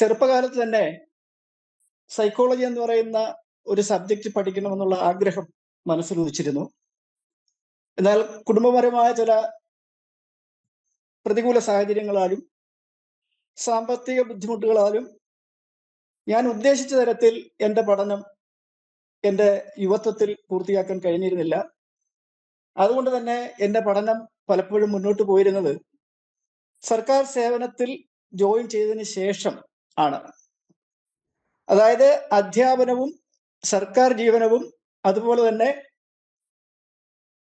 ചെറുപ്പകാലത്ത് തന്നെ സൈക്കോളജി എന്ന് പറയുന്ന ഒരു സബ്ജക്റ്റ് പഠിക്കണമെന്നുള്ള ആഗ്രഹം മനസ്സിൽ ഉദിച്ചിരുന്നു. എന്നാൽ കുടുംബപരമായ ചില പ്രതികൂല സാഹചര്യങ്ങളാലും സാമ്പത്തിക ബുദ്ധിമുട്ടുകളാലും ഞാൻ ഉദ്ദേശിച്ച തരത്തിൽ എന്റെ പഠനം എന്റെ യുവത്വത്തിൽ പൂർത്തിയാക്കാൻ കഴിഞ്ഞിരുന്നില്ല. അതുകൊണ്ട് തന്നെ എന്റെ പഠനം പലപ്പോഴും മുന്നോട്ട് പോയിരുന്നത് സർക്കാർ സേവനത്തിൽ ജോയിൻ ചെയ്തതിന് ശേഷം ആണ്. അതായത് അധ്യാപനവും സർക്കാർ ജീവനവും അതുപോലെ തന്നെ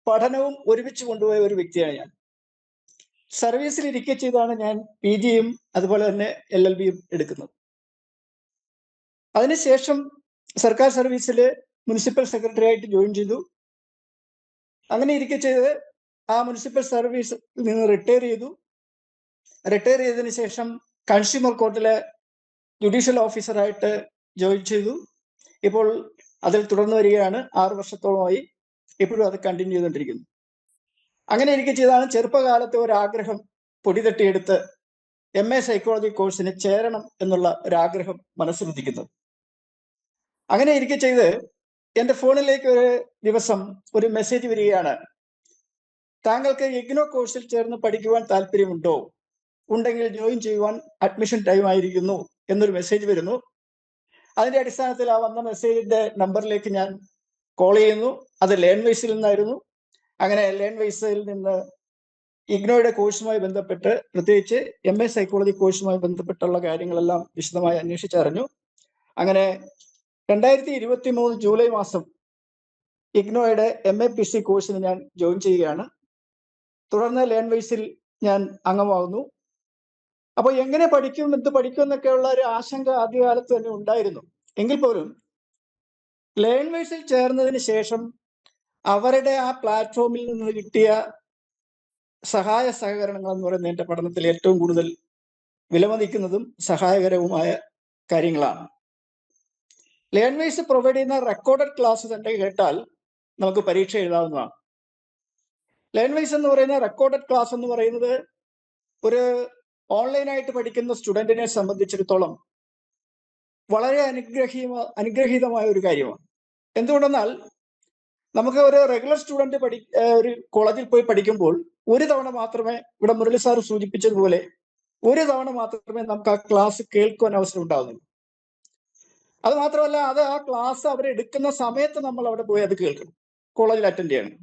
പഠനവും ഒരുമിച്ച് കൊണ്ടുപോയ ഒരു വ്യക്തിയാണ് ഞാൻ. സർവീസിൽ ഇരിക്കെ ചെയ്താണ് ഞാൻ പി ജിയും അതുപോലെ തന്നെ എൽ എൽ ബിയും എടുക്കുന്നത്. അതിനുശേഷം സർക്കാർ സർവീസിൽ മുനിസിപ്പൽ സെക്രട്ടറി ആയിട്ട് ജോയിൻ ചെയ്തു. അങ്ങനെ ഇരിക്കെ ചെയ്ത് ആ മുനിസിപ്പൽ സർവീസിൽ നിന്ന് റിട്ടയർ ചെയ്തു. റിട്ടയർ ചെയ്തതിനു ശേഷം കൺസ്യൂമർ കോർട്ടിലെ ജുഡീഷ്യൽ ഓഫീസറായിട്ട് ജോയിൻ ചെയ്തു. ഇപ്പോൾ അതിൽ തുടർന്ന് വരികയാണ്. ആറ് വർഷത്തോളമായി ഇപ്പോഴും അത് കണ്ടിന്യൂ ചെയ്തുകൊണ്ടിരിക്കുന്നു. അങ്ങനെ എനിക്ക് ചെയ്താണ് ചെറുപ്പകാലത്തെ ഒരാഗ്രഹം ആഗ്രഹം പൊടി തട്ടിയെടുത്ത് എം എ സൈക്കോളജി കോഴ്സിന് ചേരണം എന്നുള്ള ഒരാഗ്രഹം മനസ്സിലുദിക്കുന്നത് അങ്ങനെ ഇരിക്കെ ചെയ്ത് എന്റെ ഫോണിലേക്ക് ഒരു ദിവസം ഒരു മെസ്സേജ് വരികയാണ്. താങ്കൾക്ക് ഇഗ്നോ കോഴ്സിൽ ചേർന്ന് പഠിക്കുവാൻ താല്പര്യമുണ്ടോ? ഉണ്ടെങ്കിൽ ജോയിൻ ചെയ്യുവാൻ അഡ്മിഷൻ ടൈം ആയിരിക്കുന്നു. എന്നൊരു മെസ്സേജ് വരുന്നു. അതിന്റെ അടിസ്ഥാനത്തിൽ ആ വന്ന മെസ്സേജിന്റെ നമ്പറിലേക്ക് ഞാൻ കോൾ ചെയ്യുന്നു. അത് ലേൺ വൈസിൽ നിന്നായിരുന്നു. അങ്ങനെ ലേൺ വൈസിൽ നിന്ന് ഇഗ്നോയുടെ കോഴ്സുമായി ബന്ധപ്പെട്ട് പ്രത്യേകിച്ച് എം എ സൈക്കോളജി കോഴ്സുമായി ബന്ധപ്പെട്ടുള്ള കാര്യങ്ങളെല്ലാം വിശദമായി അന്വേഷിച്ചറിഞ്ഞു. അങ്ങനെ രണ്ടായിരത്തി ഇരുപത്തി മൂന്ന് ജൂലൈ മാസം ഇഗ്നോയുടെ എം എ പി സി കോഴ്സിന് ഞാൻ ജോയിൻ ചെയ്യുകയാണ്. തുടർന്ന് ലേൺ വൈസിൽ ഞാൻ അംഗമാകുന്നു അപ്പോൾ എങ്ങനെ പഠിക്കും എന്ത് പഠിക്കും എന്നൊക്കെയുള്ള ഒരു ആശങ്ക ആദ്യകാലത്ത് തന്നെ ഉണ്ടായിരുന്നു. എങ്കിൽ പോലും ലേൺ വൈസിൽ ചേർന്നതിന് ശേഷം അവരുടെ ആ പ്ലാറ്റ്ഫോമിൽ നിന്ന് കിട്ടിയ സഹായ സഹകരണങ്ങൾ എന്ന് പറയുന്നത് എന്റെ പഠനത്തിൽ ഏറ്റവും കൂടുതൽ വിലമതിക്കുന്നതും സഹായകരവുമായ കാര്യങ്ങളാണ്. ലേൺ വൈസ് പ്രൊവൈഡ് ചെയ്യുന്ന റെക്കോർഡഡ് ക്ലാസ് തന്നെ കേട്ടാൽ നമുക്ക് പരീക്ഷ എഴുതാവുന്നതാണ്. ലേൺ വൈസ് എന്ന് പറയുന്ന റെക്കോർഡഡ് ക്ലാസ് എന്ന് പറയുന്നത് ഒരു ഓൺലൈനായിട്ട് പഠിക്കുന്ന സ്റ്റുഡന്റിനെ സംബന്ധിച്ചിടത്തോളം വളരെ അനുഗ്രഹീയ അനുഗ്രഹീതമായ ഒരു കാര്യമാണ്. എന്തുകൊണ്ടെന്നാൽ നമുക്ക് ഒരു റെഗുലർ സ്റ്റുഡന്റ് പഠി ഒരു കോളേജിൽ പോയി പഠിക്കുമ്പോൾ ഒരു തവണ മാത്രമേ ഇവിടെ മുരളി സാർ സൂചിപ്പിച്ചതുപോലെ ഒരു തവണ മാത്രമേ നമുക്ക് ആ ക്ലാസ് കേൾക്കുവാൻ അവസരം ഉണ്ടാകുന്നുള്ളൂ അത് മാത്രമല്ല അത് ആ ക്ലാസ് അവരെടുക്കുന്ന സമയത്ത് നമ്മൾ അവിടെ പോയി അത് കേൾക്കണം. കോളേജിൽ അറ്റൻഡ് ചെയ്യണം.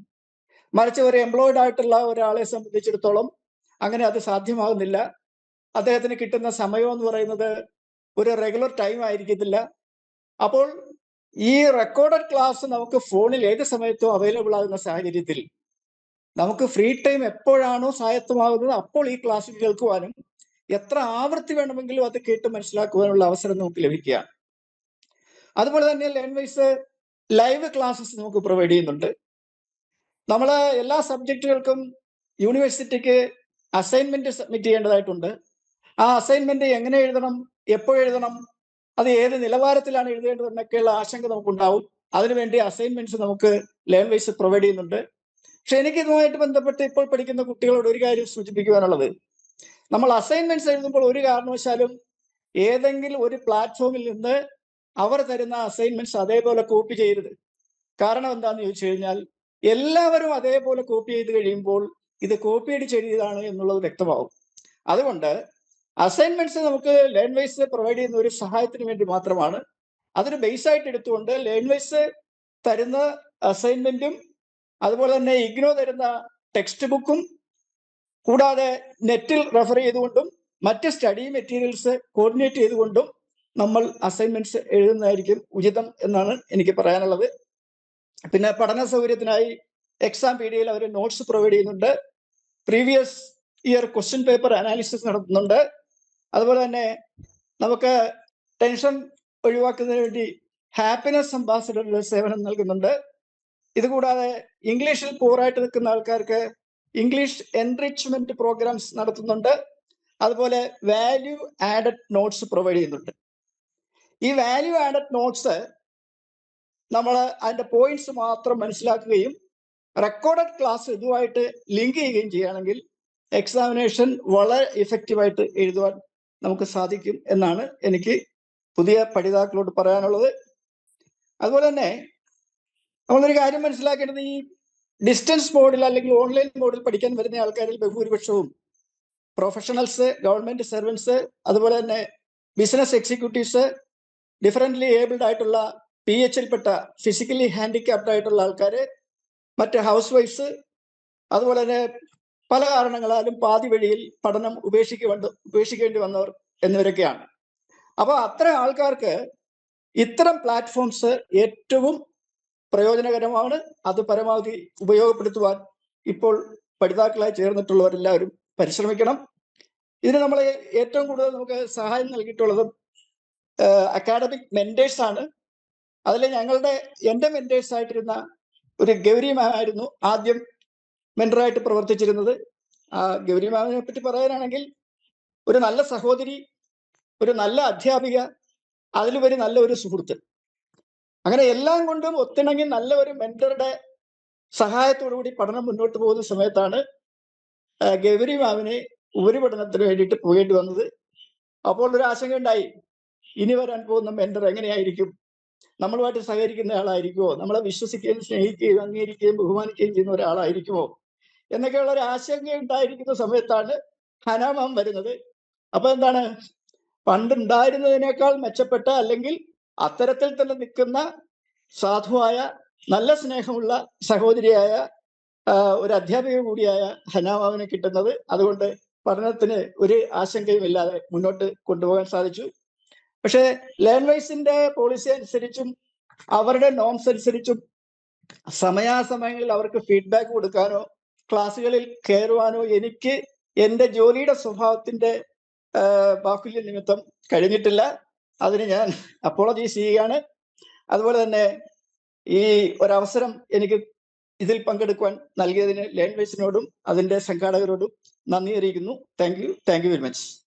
മറിച്ച് ഒരു എംപ്ലോയിഡ് ആയിട്ടുള്ള ഒരാളെ സംബന്ധിച്ചിടത്തോളം അങ്ങനെ അത് സാധ്യമാകുന്നില്ല. അദ്ദേഹത്തിന് കിട്ടുന്ന സമയം എന്ന് പറയുന്നത് ഒരു റെഗുലർ ടൈം ആയിരിക്കത്തില്ല. അപ്പോൾ ഈ റെക്കോർഡഡ് ക്ലാസ് നമുക്ക് ഫോണിൽ ഏത് സമയത്തും അവൈലബിൾ ആകുന്ന സാഹചര്യത്തിൽ നമുക്ക് ഫ്രീ ടൈം എപ്പോഴാണോ സ്വായത്തമാകുന്നത് അപ്പോൾ ഈ ക്ലാസ് കേൾക്കുവാനും എത്ര ആവൃത്തി വേണമെങ്കിലും അത് കേട്ട് മനസ്സിലാക്കുവാനുള്ള അവസരം നമുക്ക് ലഭിക്കുക. അതുപോലെ തന്നെ ലേൺ വൈസ് ലൈവ് ക്ലാസ്സസ് നമുക്ക് പ്രൊവൈഡ് ചെയ്യുന്നുണ്ട്. നമ്മൾ എല്ലാ സബ്ജക്റ്റുകൾക്കും യൂണിവേഴ്സിറ്റിക്ക് അസൈൻമെന്റ് സബ്മിറ്റ് ചെയ്യേണ്ടതായിട്ടുണ്ട്. ആ അസൈൻമെന്റ് എങ്ങനെ എഴുതണം എപ്പോൾ എഴുതണം അത് ഏത് നിലവാരത്തിലാണ് എഴുതേണ്ടതെന്നൊക്കെയുള്ള ആശങ്ക നമുക്കുണ്ടാവും. അതിനുവേണ്ടി അസൈൻമെന്റ്സ് നമുക്ക് ലേൺ വൈസ് പ്രൊവൈഡ് ചെയ്യുന്നുണ്ട്. പക്ഷെ എനിക്ക് ഇതുമായിട്ട് ബന്ധപ്പെട്ട് ഇപ്പോൾ പഠിക്കുന്ന കുട്ടികളോട് ഒരു കാര്യം സൂചിപ്പിക്കുവാനുള്ളത്. നമ്മൾ അസൈൻമെന്റ്സ് എഴുതുമ്പോൾ ഒരു കാരണവശാലും ഏതെങ്കിലും ഒരു പ്ലാറ്റ്ഫോമിൽ നിന്ന് അവർ തരുന്ന അസൈൻമെന്റ്സ് അതേപോലെ കോപ്പി ചെയ്യരുത്. കാരണം എന്താണെന്ന് ചോദിച്ചു കഴിഞ്ഞാൽ എല്ലാവരും അതേപോലെ കോപ്പി ചെയ്ത് കഴിയുമ്പോൾ ഇത് കോപ്പി അടിച്ച് എഴുതിയതാണ് എന്നുള്ളത് വ്യക്തമാവും. അതുകൊണ്ട് അസൈൻമെന്റ്സ് നമുക്ക് ലേൺ വൈസ് പ്രൊവൈഡ് ചെയ്യുന്ന ഒരു സഹായത്തിന് വേണ്ടി മാത്രമാണ്. അതിന് ബേസ് ആയിട്ട് എടുത്തുകൊണ്ട് ലേൺ വൈസ് തരുന്ന അസൈൻമെന്റും അതുപോലെ തന്നെ ഇഗ്നോ തരുന്ന ടെക്സ്റ്റ് ബുക്കും കൂടാതെ നെറ്റിൽ റെഫർ ചെയ്തുകൊണ്ടും മറ്റ് സ്റ്റഡി മെറ്റീരിയൽസ് കോർഡിനേറ്റ് ചെയ്തുകൊണ്ടും നമ്മൾ അസൈൻമെന്റ്സ് എഴുതുന്നതായിരിക്കും ഉചിതം എന്നാണ് എനിക്ക് പറയാനുള്ളത്. പിന്നെ പഠന സൗകര്യത്തിനായി എക്സാം പീഡിയയിൽ അവർ നോട്ട്സ് പ്രൊവൈഡ് ചെയ്യുന്നുണ്ട്. Previous year question paper analysis നടത്തുന്നുണ്ട്. അതുപോലെ തന്നെ നമുക്ക് ടെൻഷൻ ഒഴിവാക്കുന്നതിന് വേണ്ടി ഹാപ്പിനെസ് അംബാസിഡറുടെ സേവനം നൽകുന്നുണ്ട്. ഇതുകൂടാതെ ഇംഗ്ലീഷിൽ പൂറായിട്ട് നിൽക്കുന്ന ആൾക്കാർക്ക് ഇംഗ്ലീഷ് എൻറിച്ച്മെന്റ് പ്രോഗ്രാംസ് നടത്തുന്നുണ്ട്. അതുപോലെ വാല്യൂ ആഡഡ് നോട്ട്സ് പ്രൊവൈഡ് ചെയ്യുന്നുണ്ട്. ഈ വാല്യൂ ആഡഡ് നോട്ട്സ് നമ്മൾ അതിന്റെ പോയിന്റ്സ് മാത്രം മനസ്സിലാക്കുകയും റെക്കോർഡഡ് ക്ലാസ് ഇതുമായിട്ട് ലിങ്ക് ചെയ്യുകയും ചെയ്യുകയാണെങ്കിൽ എക്സാമിനേഷൻ വളരെ ഇഫക്റ്റീവായിട്ട് എഴുതുവാൻ നമുക്ക് സാധിക്കും എന്നാണ് എനിക്ക് പുതിയ പഠിതാക്കളോട് പറയാനുള്ളത്. അതുപോലെ തന്നെ നമ്മളൊരു കാര്യം മനസ്സിലാക്കേണ്ടത് ഈ ഡിസ്റ്റൻസ് മോഡിൽ അല്ലെങ്കിൽ ഓൺലൈൻ മോഡിൽ പഠിക്കാൻ വരുന്ന ആൾക്കാരിൽ ബഹുഭൂരിപക്ഷവും പ്രൊഫഷണൽസ് ഗവൺമെന്റ് സർവൻസ് അതുപോലെ തന്നെ ബിസിനസ് എക്സിക്യൂട്ടീവ്സ് ഡിഫറന്റ്ലി ഏബിൾഡ് ആയിട്ടുള്ള പി എച്ചിൽപ്പെട്ട ഫിസിക്കലി ഹാൻഡിക്യാപ്ഡ് ആയിട്ടുള്ള ആൾക്കാര് മറ്റ് ഹൗസ് വൈഫ്സ് അതുപോലെ തന്നെ പല കാരണങ്ങളാലും പാതി വഴിയിൽ പഠനം ഉപേക്ഷിക്കേണ്ട ഉപേക്ഷിക്കേണ്ടി വന്നവർ എന്നിവരൊക്കെയാണ്. അപ്പോൾ അത്തരം ആൾക്കാർക്ക് ഇത്തരം പ്ലാറ്റ്ഫോംസ് ഏറ്റവും പ്രയോജനകരമാണ്. അത് പരമാവധി ഉപയോഗപ്പെടുത്തുവാൻ ഇപ്പോൾ പഠിതാക്കളായി ചേർന്നിട്ടുള്ളവരെല്ലാവരും പരിശ്രമിക്കണം. ഇതിന് നമ്മൾ ഏറ്റവും കൂടുതൽ നമുക്ക് സഹായം നൽകിയിട്ടുള്ളത് അക്കാഡമിക് മെന്റേഴ്സ് ആണ്. അതിൽ ഞങ്ങളുടെ എന്റെ മെന്റേഴ്സ് ആയിട്ടിരുന്ന ഒരു ഗൗരി മാം ആയിരുന്നു. ആദ്യം മെന്ററായിട്ട് പ്രവർത്തിച്ചിരുന്നത്. ഗൗരി മാമിനെ പറ്റി പറയാനാണെങ്കിൽ ഒരു നല്ല സഹോദരി ഒരു നല്ല അധ്യാപിക അതിലുപരി നല്ല ഒരു സുഹൃത്ത്. അങ്ങനെ എല്ലാം കൊണ്ടും ഒത്തിണങ്ങി നല്ല ഒരു മെന്ററുടെ സഹായത്തോടുകൂടി പഠനം മുന്നോട്ട് പോകുന്ന സമയത്താണ് ഗൗരി മാമിനെ ഉപരിപഠനത്തിന് വേണ്ടിയിട്ട് പോകേണ്ടി വന്നത്. അപ്പോൾ ഒരു ആശങ്ക ഉണ്ടായി. ഇനി വരാൻ പോകുന്ന മെന്റർ എങ്ങനെയായിരിക്കും? നമ്മളുമായിട്ട് സഹകരിക്കുന്ന ആളായിരിക്കുമോ? നമ്മളെ വിശ്വസിക്കുകയും സ്നേഹിക്കുകയും അംഗീകരിക്കുകയും ബഹുമാനിക്കുകയും ചെയ്യുന്ന ഒരാളായിരിക്കുമോ? എന്നൊക്കെയുള്ള ഒരു ആശങ്ക ഉണ്ടായിരിക്കുന്ന സമയത്താണ് ഹനാമം വരുന്നത്. അപ്പൊ എന്താണ്? പണ്ടുണ്ടായിരുന്നതിനേക്കാൾ മെച്ചപ്പെട്ട അല്ലെങ്കിൽ അത്തരത്തിൽ തന്നെ നിൽക്കുന്ന സാധുവായ നല്ല സ്നേഹമുള്ള സഹോദരിയായ ഒരു അധ്യാപിക കൂടിയായ ഹനാമാവിനെ കിട്ടുന്നത്. അതുകൊണ്ട് പഠനത്തിന് ഒരു ആശങ്കയും ഇല്ലാതെ മുന്നോട്ട് കൊണ്ടുപോകാൻ സാധിച്ചു. പക്ഷേ ലേൺ വൈസിന്റെ പോളിസി അനുസരിച്ചും അവരുടെ നോംസ് അനുസരിച്ചും സമയാസമയങ്ങളിൽ അവർക്ക് ഫീഡ്ബാക്ക് കൊടുക്കാനോ ക്ലാസ്സുകളിൽ കയറുവാനോ എനിക്ക് എന്റെ ജോലിയുടെ സ്വഭാവത്തിന്റെ ബാഹുല്യ നിമിത്തം കഴിഞ്ഞിട്ടില്ല. അതിന് ഞാൻ അപ്പോളജീസ് ചെയ്യുകയാണ്. അതുപോലെ തന്നെ ഈ ഒരവസരം എനിക്ക് ഇതിൽ പങ്കെടുക്കുവാൻ നൽകിയതിന് ലേൺ വൈസിനോടും അതിന്റെ സംഘാടകരോടും നന്ദി അറിയിക്കുന്നു. Thank you. Thank you very much.